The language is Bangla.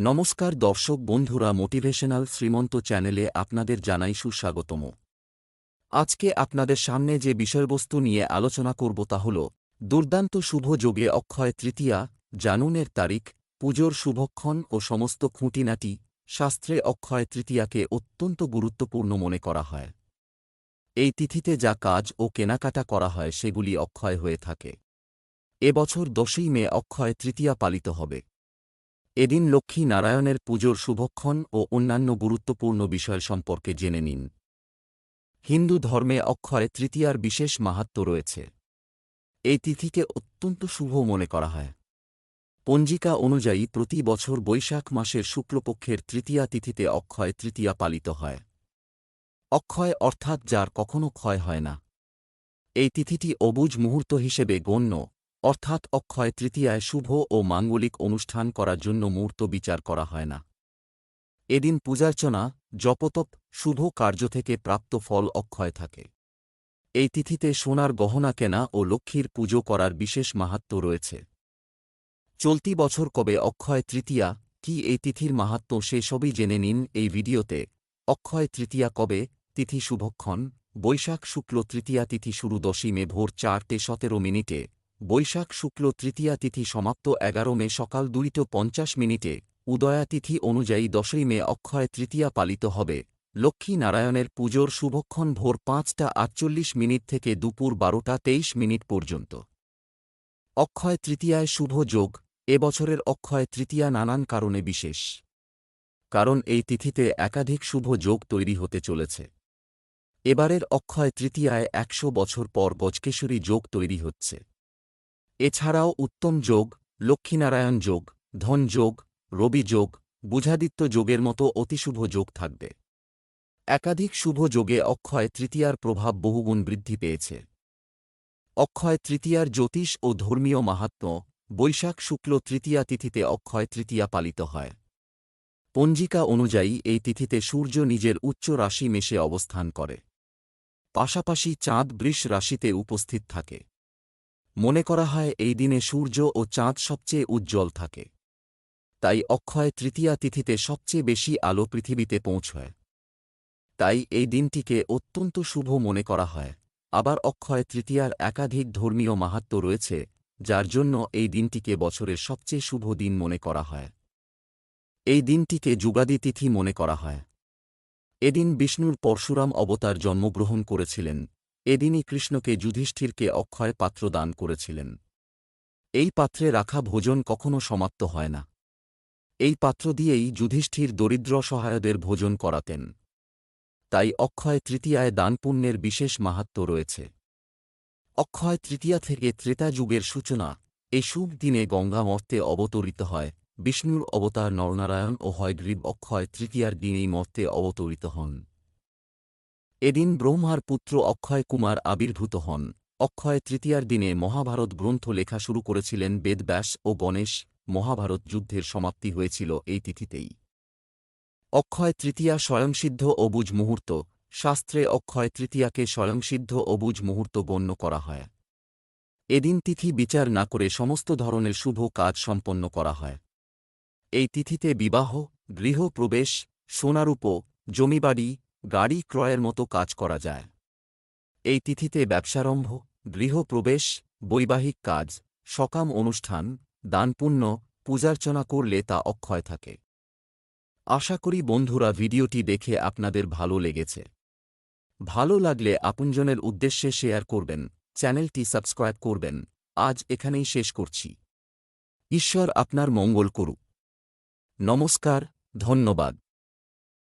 নমস্কার দর্শক বন্ধুরা মোটিভেশনাল শ্রীমন্ত চ্যানেলে আপনাদের জানাই সুস্বাগতম। আজকে আপনাদের সামনে যে বিষয়বস্তু নিয়ে আলোচনা করব তা হল, দুর্দান্ত শুভ যোগে অক্ষয় তৃতীয়া, জানুনের তারিখ, পুজোর শুভক্ষণ ও সমস্ত খুঁটিনাটি, শাস্ত্রে অক্ষয় তৃতীয়াকে অত্যন্ত গুরুত্বপূর্ণ মনে করা হয়। এই তিথিতে যা কাজ ও কেনাকাটা করা হয় সেগুলি অক্ষয় হয়ে থাকে। এবছর দশই মে অক্ষয় তৃতীয়া পালিত হবে। এদিন লক্ষ্মী নারায়ণের পুজোর শুভক্ষণ ও অন্যান্য গুরুত্বপূর্ণ বিষয় সম্পর্কে জেনে নিন। হিন্দু ধর্মে অক্ষয় তৃতীয়ার বিশেষ মাহাত্ম্য রয়েছে। এই তিথিকে অত্যন্ত শুভ মনে করা হয়। পঞ্জিকা অনুযায়ী প্রতি বছর বৈশাখ মাসের শুক্লপক্ষের তৃতীয়া তিথিতে অক্ষয় তৃতীয়া পালিত হয়। অক্ষয় অর্থাৎ যার কখনও ক্ষয় হয় না। এই তিথিটি অবুজ মুহূর্ত হিসেবে গণ্য। অর্থাৎ অক্ষয় তৃতীয়ায় শুভ ও মাঙ্গলিক অনুষ্ঠান করার জন্য মুহূর্ত বিচার করা হয় না। এদিন পূজার্চনা, জপতপ, শুভ কার্য থেকে প্রাপ্ত ফল অক্ষয় থাকে। এই তিথিতে সোনার গহনা কেনা ও লক্ষ্মীর পুজো করার বিশেষ মাহাত্ম্য রয়েছে। চলতি বছর কবে অক্ষয় তৃতীয়া, কি এই তিথির মাহাত্ম্য সেসবই জেনে নিন এই ভিডিওতে। অক্ষয় তৃতীয়া কবে? তিথি শুভক্ষণ, বৈশাখ শুক্ল তৃতীয়া তিথি শুরু দশই মে ভোর চারটে সতেরো মিনিটে। বৈশাখ শুক্ল তৃতীয়া তিথি সমাপ্ত এগারো মে সকাল দুইটো পঞ্চাশ মিনিটে, উদয়া তিথি অনুযায়ী দশই মে অক্ষয় তৃতীয়া পালিত হবে। লক্ষ্মী নারায়ণের পুজোর শুভক্ষণ ভোর পাঁচটা আটচল্লিশ মিনিট থেকে দুপুর বারোটা তেইশ মিনিট পর্যন্ত। অক্ষয় তৃতীয়ায় শুভ যোগ এবছরের অক্ষয় তৃতীয়া নানান কারণে বিশেষ। কারণ এই তিথিতে একাধিক শুভ যোগ তৈরি হতে চলেছে। এবারের অক্ষয় তৃতীয়ায় একশো বছর পর গজকেশরী যোগ তৈরি হচ্ছে। এছাড়াও উত্তম যোগ, লক্ষ্মীনারায়ণ যোগ, ধন যোগ, রবি যোগ, বুঝাদিত্য যোগের মতো অতিশুভ যোগ থাকবে। একাধিক শুভ যোগে অক্ষয় তৃতীয়ার প্রভাব বহুগুণ বৃদ্ধি পেয়েছে। অক্ষয় তৃতীয়ার জ্যোতিষ ও ধর্মীয় মাহাত্ম্য বৈশাখ শুক্ল তৃতীয়া তিথিতে অক্ষয় তৃতীয়া পালিত হয়। পঞ্জিকা অনুযায়ী এই তিথিতে সূর্য নিজের উচ্চ রাশি মেশে অবস্থান করে। পাশাপাশি চাঁদ বৃষ রাশিতে উপস্থিত থাকে। মনে করা হয় এই দিনে সূর্য ও চাঁদ সবচেয়ে উজ্জ্বল থাকে। তাই অক্ষয় তৃতীয়া তিথিতে সবচেয়ে বেশি আলো পৃথিবীতে পৌঁছয়। তাই এই দিনটিকে অত্যন্ত শুভ মনে করা হয়। আবার অক্ষয় তৃতীয়ার একাধিক ধর্মীয় মাহাত্ম্য রয়েছে, যার জন্য এই দিনটিকে বছরের সবচেয়ে শুভ দিন মনে করা হয়। এই দিনটিকে যুগাদি তিথি মনে করা হয়। এদিন বিষ্ণুর পরশুরাম অবতার জন্মগ্রহণ করেছিলেন। এদিনই কৃষ্ণকে যুধিষ্ঠিরকে অক্ষয় পাত্র দান করেছিলেন। এই পাত্রে রাখা ভোজন কখনও সমাপ্ত হয় না। এই পাত্র দিয়েই যুধিষ্ঠির দরিদ্র সহায়দের ভোজন করাতেন। তাই অক্ষয় তৃতীয়ায় দানপুণ্যের বিশেষ মাহাত্ম্য রয়েছে। অক্ষয় তৃতীয়া থেকে ত্রেতা যুগের সূচনা, এই শুভ দিনে গঙ্গা মর্তে অবতরিত হয়, বিষ্ণুর অবতার নরনারায়ণ ও হয়গ্রীব অক্ষয় তৃতীয়ার দিনেই মর্তে অবতরিত হন। এদিন ব্রহ্মার পুত্র অক্ষয় কুমার আবির্ভূত হন। অক্ষয় তৃতীয়ার দিনে মহাভারত গ্রন্থ লেখা শুরু করেছিলেন বেদব্যাস ও গণেশ। মহাভারত যুদ্ধের সমাপ্তি হয়েছিল এই তিথিতেই। অক্ষয় তৃতীয়া স্বয়ংসিদ্ধ অবুজ মুহূর্ত। শাস্ত্রে অক্ষয় তৃতীয়াকে স্বয়ংসিদ্ধ অবুজ মুহূর্ত গণ্য করা হয়। এদিন তিথি বিচার না করে সমস্ত ধরনের শুভ কাজ সম্পন্ন করা হয়। এই তিথিতে বিবাহ গৃহপ্রবেশ সোনারূপ, জমিবাড়ি গাড়ি ক্রয়ের মতো কাজ করা যায়। এই তিথিতে ব্যবসারম্ভ গৃহপ্রবেশ বৈবাহিক কাজ, সকাম অনুষ্ঠান দানপুণ্য পূজার্চনা করলে তা অক্ষয় থাকে। আশা করি বন্ধুরা ভিডিওটি দেখে আপনাদের ভালো লেগেছে। ভালো লাগলে আপনজনের উদ্দেশ্যে শেয়ার করবেন, চ্যানেলটি সাবস্ক্রাইব করবেন। আজ এখানেই শেষ করছি। ঈশ্বর আপনার মঙ্গল করুক। নমস্কার, ধন্যবাদ।